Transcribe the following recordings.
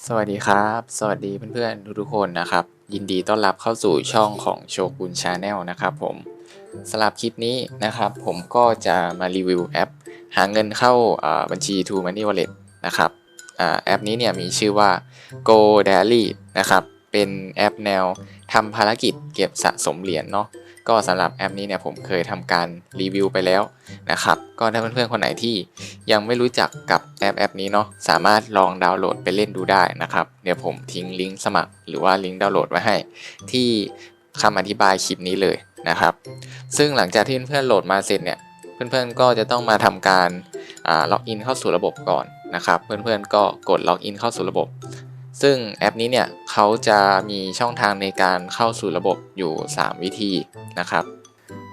สวัสดีครับ สวัสดีเพื่อนๆทุกๆคนนะครับ ยินดีต้อนรับเข้าสู่ช่องของโชกุนชาแนลนะครับผมสำหรับคลิปนี้นะครับ ผมก็จะมารีวิวแอป หาเงินเข้าบัญชี t o Money Wallet นะครับอแอปนี้เนี่ยมีชื่อว่า Go Daily นะครับ เป็นแอปแนวทำภารกิจเก็บสะสมเหรียญเนาะ ก็สำหรับแอปนี้เนี่ยผมเคยทำการรีวิวไปแล้วนะครับ ก็ถ้าเพื่อนๆคนไหนที่ยังไม่รู้จักกับแอปแอปนี้เนาะสามารถลองดาวน์โหลดไปเล่นดูได้นะครับ เดี๋ยวผมทิ้งลิงก์สมัครหรือว่าลิงก์ดาวน์โหลดไว้ให้ ที่คำอธิบายคลิปนี้เลยนะครับ ซึ่งหลังจากที่เพื่อนๆโหลดมาเสร็จเนี่ยเพื่อนๆก็จะต้องมาทำการล็อกอินเข้าสู่ระบบก่อนนะครับ เพื่อนๆก็กดล็อกอินเข้าสู่ระบบ ซึ่งแอปนี้เนี่ยเขาจะมีช่องทางในการเข้าสู่ระบบอยู่ 3 วิธีนะครับ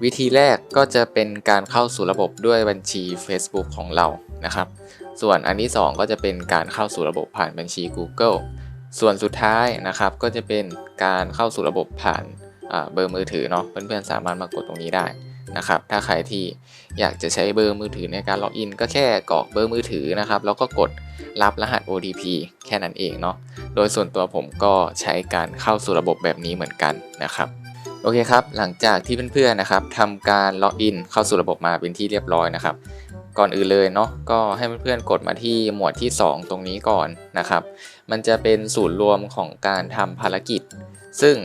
วิธีแรกก็จะเป็นการเข้าสู่ระบบด้วยบัญชี Facebook ของเรานะครับ ส่วนอันที่ 2 ก็จะเป็นการเข้าสู่ระบบผ่านบัญชี Google ส่วนสุดท้ายนะครับก็จะเป็นการเข้าสู่ระบบผ่านเบอร์มือถือเนาะเพื่อนๆสามารถมากดตรงนี้ได้ นะครับ ถ้าใครที่อยากจะใช้เบอร์มือถือในการล็อกอิน ก็แค่กรอกเบอร์มือถือนะครับ แล้วก็กดรับรหัส OTP แค่นั้นเองเนาะ โดยส่วนตัวผมก็ใช้การเข้าสู่ระบบแบบนี้เหมือนกันนะครับโอเคครับ หลังจากที่เพื่อนๆนะครับทำการล็อกอินเข้าสู่ระบบมาเป็นที่เรียบร้อยนะครับ ก่อนอื่นเลยเนาะก็ให้เพื่อนๆกดมาที่หมวดที่ 2 ตรงนี้ก่อนนะครับ มันจะเป็นศูนย์รวมของการทำภารกิจ ซึ่ง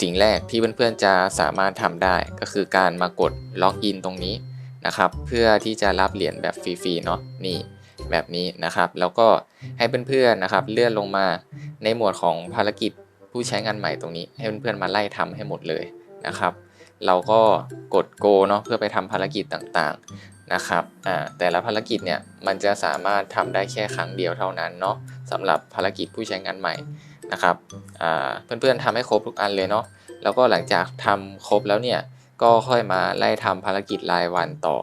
สิ่งแรกที่เพื่อนๆจะสามารถทำได้ก็คือการมากดล็อกอินตรงนี้นะครับ เพื่อที่จะรับเหรียญแบบฟรีๆเนาะนี่แบบนี้นะครับ แล้วก็ให้เพื่อนๆนะครับ เลื่อนลงมาในหมวดของภารกิจผู้ใช้งานใหม่ตรงนี้ ให้เพื่อนๆมาไล่ทำให้หมดเลยนะครับ เราก็กด go เนาะเพื่อไปทำภารกิจต่างๆนะครับแต่ละภารกิจเนี่ยมันจะสามารถทำได้แค่ครั้งเดียวเท่านั้นเนาะ สำหรับภารกิจผู้ใช้งานใหม่นะครับเพื่อนๆทำให้ครบทุกอันเลยเนาะแล้วก็หลังจากทำครบแล้วเนี่ยก็ค่อยมาไล่ทำภารกิจรายวันต่อ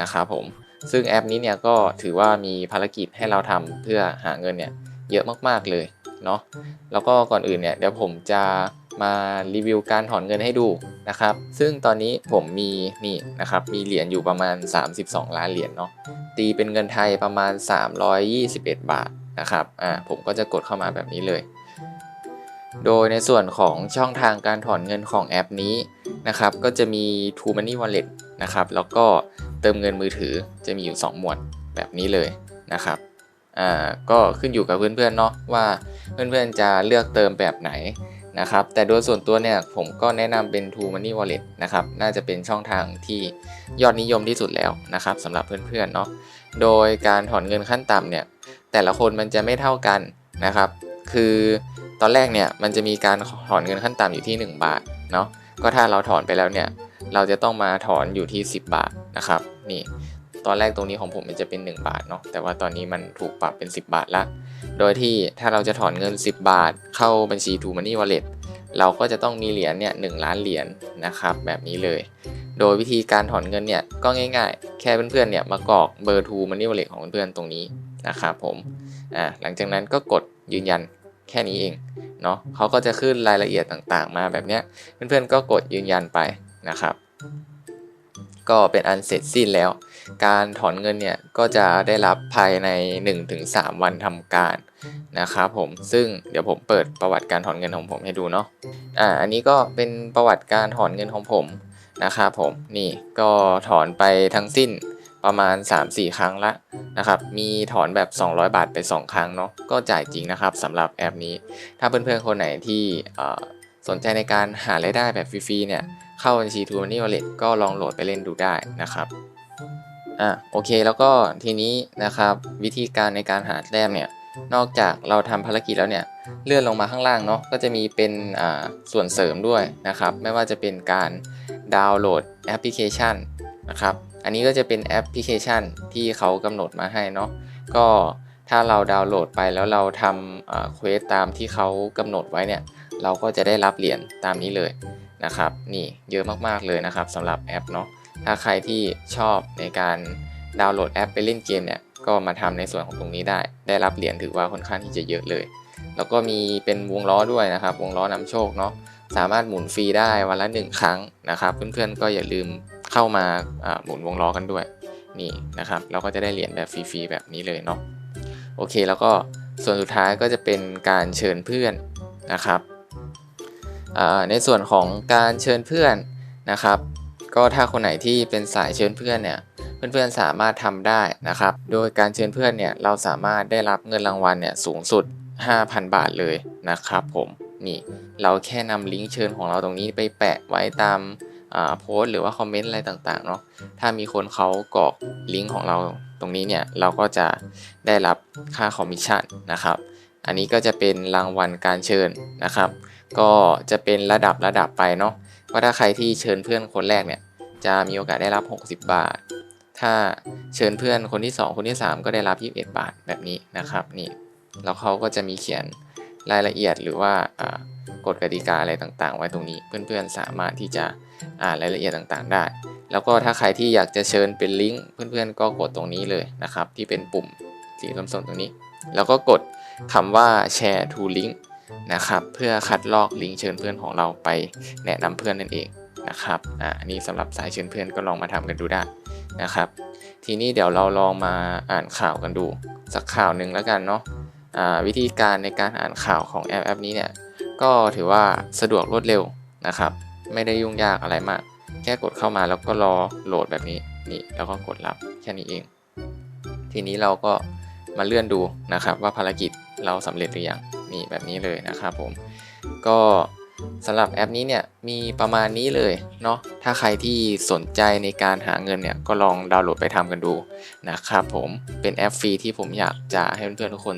นะครับผมซึ่งแอปนี้เนี่ยก็ถือว่ามีภารกิจให้เราทำเพื่อหาเงินเนี่ยเยอะมากๆเลยเนาะแล้วก็ก่อนอื่นเนี่ยเดี๋ยวผมจะมารีวิวการถอนเงินให้ดูนะครับ ซึ่งตอนนี้ผมมีนี่นะครับ มีเหรียญอยู่ประมาณ 32 ล้านเหรียญเนาะ ตีเป็นเงินไทยประมาณ 321 บาท นะครับอ่าผมก็จะกดเข้ามาแบบนี้เลย โดยในส่วนของช่องทางการถอนเงินของแอปนี้นะครับ ก็จะมี True Money Wallet นะครับ แล้วก็เติมเงินมือถือจะมีอยู่ 2 หมวดแบบนี้เลยนะครับอ่าก็ขึ้นอยู่กับเพื่อนๆเนาะว่าเพื่อนๆจะเลือกเติมแบบไหนนะครับแต่โดยส่วนตัวเนี่ยผมก็แนะนำเป็น True Money Wallet นะครับน่าจะเป็นช่องทางที่ยอดนิยมที่สุดแล้วนะครับสำหรับเพื่อนๆเนาะโดยการถอนเงินขั้นต่ำเนี่ย แต่ละคนมันจะไม่เท่ากันนะครับ คือตอนแรกเนี่ยมันจะมีการถอนเงินขั้นต่ำอยู่ที่ 1 บาทเนาะก็ถ้าเราถอนไปแล้วเนี่ยเราจะต้องมาถอนอยู่ที่ 10 บาทนะครับนี่ตอนแรกตรงนี้ของผมมันจะเป็น 1 บาทเนาะแต่ว่าตอนนี้มันถูกปรับเป็น 10 บาทละโดยที่ถ้าเราจะถอนเงิน 10 บาท เข้าบัญชี True Money Wallet เราก็จะต้องมีเหรียญเนี่ยหล้านเหรียญนะครับแบบนี้เลย โดยวิธีการถอนเงินเนี่ยก็ง่ายๆ แค่เพื่อนๆเนี่ยมากรอกเบอร์ True Money Wallet ของเพื่อนๆตรงนี้ นะครับผมอ่าหลังจากนั้นก็กดยืนยันแค่นี้เองเนาะเขาก็จะขึ้นรายละเอียดต่างๆ มาแบบเนี้ยเพื่อนๆก็กดยืนยันไปนะครับ ก็เป็นอันเสร็จสิ้นแล้ว การถอนเงินเนี่ยก็จะได้รับภายใน 1-3 วันทำการนะครับผมซึ่งเดี๋ยวผมเปิดประวัติการถอนเงินของผมให้ดูเนาะอ่าอันนี้ก็เป็นประวัติการถอนเงินของผมนะครับผมนี่ก็ถอนไปทั้งสิ้น ประมาณ 3-4 ครั้งละนะครับมีถอนแบบ 200 บาทไป 2 ครั้งเนาะก็จ่ายจริงนะครับสำหรับแอปนี้ ถ้าเพื่อนๆคนไหนที่สนใจในการหารายได้แบบฟรีๆเนี่ยเข้าบัญชี True Money Wallet ก็ลองโหลดไปเล่นดูได้นะครับอะโอเคแล้วก็ทีนี้นะครับวิธีการในการหาแต้มเนี่ยนอกจากเราทำภารกิจแล้วเนี่ยเลื่อนลงมาข้างล่างเนาะก็จะมีเป็นส่วนเสริมด้วยนะครับ ไม่ว่าจะเป็นการดาวน์โหลดแอปพลิเคชัน นะครับ อันนี้ก็จะเป็นแอปพลิเคชันที่เขากำหนดมาให้เนาะ ก็ถ้าเราดาวน์โหลดไปแล้วเราทำเควสตามที่เขากำหนดไว้เนี่ย เราก็จะได้รับเหรียญตามนี้เลยนะครับ นี่เยอะมากๆเลยนะครับสำหรับแอปเนาะ ถ้าใครที่ชอบในการดาวน์โหลดแอปไปเล่นเกมเนี่ย ก็มาทำในส่วนของตรงนี้ได้ ได้รับเหรียญถือว่าค่อนข้างที่จะเยอะเลย แล้วก็มีเป็นวงล้อด้วยนะครับ วงล้อนำโชคเนาะ สามารถหมุนฟรีได้วันละ 1 ครั้งนะครับ เพื่อนๆก็อย่าลืมเข้ามาหมุนวงล้อกันด้วยนี่นะครับ เราก็จะได้เหรียญแบบฟรีๆแบบนี้เลยเนาะโอเคแล้วก็ส่วนสุดท้ายก็จะเป็นการเชิญเพื่อนนะครับในส่วนของการเชิญเพื่อนนะครับ ก็ถ้าคนไหนที่เป็นสายเชิญเพื่อนเนี่ยเพื่อนๆสามารถทำได้นะครับ โดยการเชิญเพื่อนเนี่ยเราสามารถได้รับเงินรางวัลเนี่ยสูงสุด 5,000 บาทเลยนะครับผม นี่เราแค่นำลิงก์เชิญของเราตรงนี้ไปแปะไว้ตามโพสต์หรือว่าคอมเมนต์อะไรต่างๆเนาะถ้ามีคนเขากรอกลิงก์ของเราตรงนี้เนี่ยเราก็จะได้รับค่าคอมมิชชั่นนะครับ อันนี้ก็จะเป็นรางวัลการเชิญนะครับ ก็จะเป็นระดับระดับไปเนาะว่าถ้าใครที่เชิญเพื่อนคนแรกเนี่ยจะมีโอกาสได้รับ 60 บาท ถ้าเชิญเพื่อนคนที่ 2 คนที่ 3 ก็ได้รับ 21 บาทแบบนี้นะครับนี่แล้วเขาก็จะมีเขียน รายละเอียดหรือว่าอ่ากฎกติกาอะไรต่างๆ ไว้ตรงนี้เพื่อนๆสามารถที่จะอ่านรายละเอียดต่างๆ ได้ แล้วก็ถ้าใครที่อยากจะเชิญเป็นลิงก์เพื่อนๆก็กดตรงนี้เลยนะครับ ที่เป็นปุ่มสีส้มๆตรงนี้ แล้วก็กดคำว่า share to link นะครับเพื่อคัดลอกลิงก์เชิญเพื่อนของเราไปแนะนำเพื่อนนั่นเองนะครับอ่าอันนี้สำหรับสายเชิญเพื่อนก็ลองมาทำกันดูได้นะครับ ทีนี้เดี๋ยวเราลองมาอ่านข่าวกันดู สักข่าวหนึ่งแล้วกันเนาะอ่า วิธีการในการอ่านข่าวของแอปแอปนี้เนี่ยก็ถือว่าสะดวกรวดเร็วนะครับ ไม่ได้ยุ่งยากอะไรมาก แค่กดเข้ามาแล้วก็รอโหลดแบบนี้นี่แล้วก็กดรับแค่นี้เอง ทีนี้เราก็มาเลื่อนดูนะครับ ว่าภารกิจเราสำเร็จหรือยังนี่แบบนี้เลยนะครับผมก็สำหรับแอปนี้เนี่ยมีประมาณนี้เลยเนาะถ้าใครที่สนใจในการหาเงินเนี่ยก็ลองดาวน์โหลดไปทำกันดูนะครับผมเป็นแอปฟรีที่ผมอยากจะให้เพื่อนๆทุกคน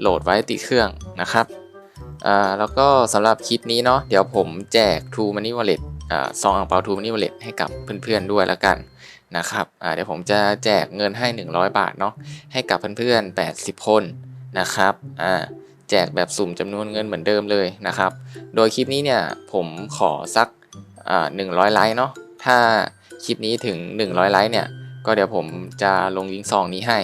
โหลดไว้ติดเครื่องนะครับอ่าแล้วก็สำหรับคลิปนี้เนาะเดี๋ยวผมแจก True Money Wallet อ่าซองอ่างเปา True Money Wallet ให้กับเพื่อนๆด้วยแล้วกันนะครับอ่าเดี๋ยวผมจะแจกเงินให้ 100 บาทเนาะให้กับเพื่อนๆ 80 คนนะครับอ่าแจกแบบสุ่มจำนวนเงินเหมือนเดิมเลยนะครับ โดยคลิปนี้เนี่ยผมขอสักอ่า100ไลค์เนาะ ถ้าคลิปนี้ถึง 100 ไลค์เนี่ย ก็เดี๋ยวผมจะลงลิงก์ซองนี้ให้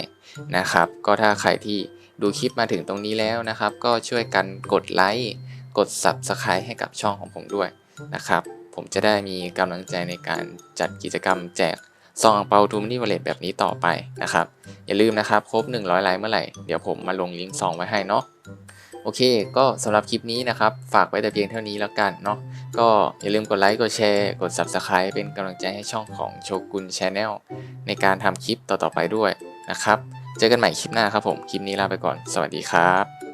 นะครับ ก็ถ้าใครที่ ดูคลิปมาถึงตรงนี้แล้วนะครับ ก็ช่วยกันกดไลค์กด Subscribe ให้กับช่องของผมด้วยนะครับ ผมจะได้มีกำลังใจในการจัดกิจกรรมแจกซองเปาทูมินิวอลเล็ตแบบนี้ต่อไปนะครับ อย่าลืมนะครับ ครบ 100 ไลค์เมื่อไหร่ เดี๋ยวผมมาลงลิงก์ซองไว้ให้เนาะโอเค ก็สำหรับคลิปนี้นะครับ ฝากไว้แต่เพียงเท่านี้แล้วกันเนาะก็อย่าลืมกดไลค์กดแชร์ กด Subscribe เป็นกำลังใจให้ช่องของโชกุนชาแนลในการทำคลิปต่อๆไปด้วยนะครับ เจอกันใหม่คลิปหน้าครับผม คลิปนี้ลาไปก่อน สวัสดีครับ